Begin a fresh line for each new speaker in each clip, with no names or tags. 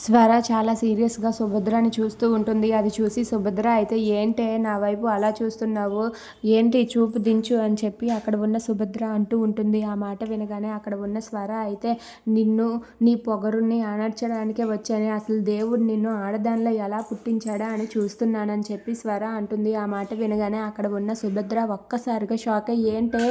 స్వర చాలా సీరియస్గా సుభద్రని చూస్తూ ఉంటుంది. అది చూసి సుభద్ర అయితే ఏంటే నా వైపు అలా చూస్తున్నావు? ఏంటి చూపు దించు అని చెప్పి అక్కడ ఉన్న సుభద్ర అంటూ ఉంటుంది. ఆ మాట వినగానే అక్కడ ఉన్న స్వర అయితే నిన్ను నీ పొగరుని అనర్చడానికే వచ్చాను. అసలు దేవుడు నిన్ను ఆడదానిలో ఎలా పుట్టించాడా అని చూస్తున్నానని చెప్పి స్వర అంటుంది. ఆ మాట వినగానే అక్కడ ఉన్న సుభద్ర ఒక్కసారిగా షాక్ అయ్యి ఏంటే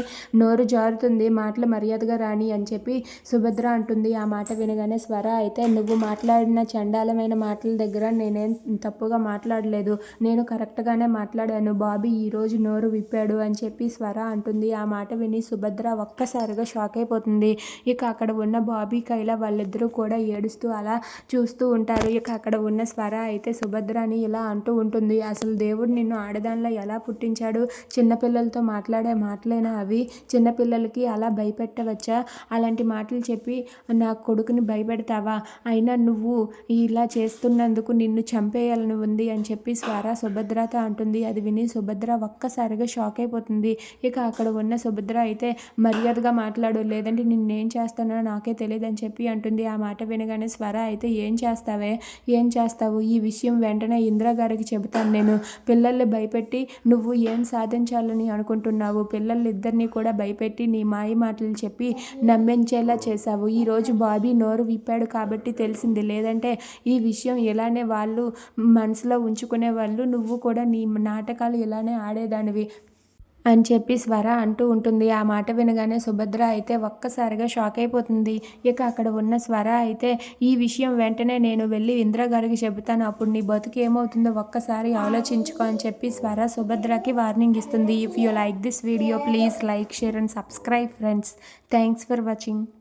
నోరు జారుతుంది? మాటలు మర్యాదగా రాని అని చెప్పి సుభద్ర అంటుంది. ఆ మాట వినగానే స్వర అయితే నువ్వు మాట్లాడిన చండాలమైన మాటల దగ్గర నేనేం తప్పుగా మాట్లాడలేదు. నేను కరెక్ట్గానే మాట్లాడాను. బాబీ ఈరోజు నోరు విప్పాడు అని చెప్పి స్వర అంటుంది. ఆ మాట విని సుభద్ర ఒక్కసారిగా షాక్ అయిపోతుంది. ఇక అక్కడ ఉన్న బాబీ కైల వాళ్ళిద్దరూ కూడా ఏడుస్తూ అలా చూస్తూ ఉంటారు. ఇక అక్కడ ఉన్న స్వర అయితే సుభద్రని ఇలా అంటూ ఉంటుంది. అసలు దేవుడు నిన్ను ఆడదానిలో ఎలా పుట్టించాడు? చిన్నపిల్లలతో మాట్లాడే మాటలేనా అవి? చిన్నపిల్లలకి అలా భయపెట్టవచ్చా? అలాంటి మాటలు చెప్పి నా కొడుకుని భయపెడతావా? అయినా నువ్వు ఇలా చేస్తున్నందుకు నిన్ను చంపేయాలని ఉంది అని చెప్పి స్వర సుభద్రతో అంటుంది. అది విని సుభద్ర ఒక్కసారిగా షాక్ అయిపోతుంది. ఇక అక్కడ ఉన్న సుభద్ర అయితే మర్యాదగా మాట్లాడు లేదంటే నిన్నేం చేస్తానో నాకే తెలియదు అని చెప్పి అంటుంది. ఆ మాట వినగానే స్వర అయితే ఏం చేస్తావే? ఏం చేస్తావు? ఈ విషయం వెంటనే ఇందిరా గారికి చెబుతాను నేను. పిల్లల్ని భయపెట్టి నువ్వు ఏం సాధించాలని అనుకుంటున్నావు? పిల్లలిద్దరినీ కూడా భయపెట్టి నీ మాయ మాటలు చెప్పి నమ్మించేలా చేశావు. ఈరోజు బాబీ నోరు విప్పాడు కాబట్టి తెలిసింది. లేదంటే ఈ విషయం ఇలానే వాళ్ళు మనసులో ఉంచుకునే వాళ్ళు నువ్వు కూడా నీ నాటకాలు ఇలానే ఆడేదానివి అని చెప్పి స్వర అంటూ ఉంటుంది. ఆ మాట వినగానే సుభద్ర అయితే ఒక్కసారిగా షాక్ అయిపోతుంది. ఇక అక్కడ ఉన్న స్వర అయితే ఈ విషయం వెంటనే నేను వెళ్ళి ఇందిరాగారికి చెబుతాను. అప్పుడు నీ బతుకు ఏమవుతుందో ఒక్కసారి ఆలోచించుకో అని చెప్పి స్వర సుభద్రకి వార్నింగ్ ఇస్తుంది. If you like this video please like share and subscribe friends thanks for watching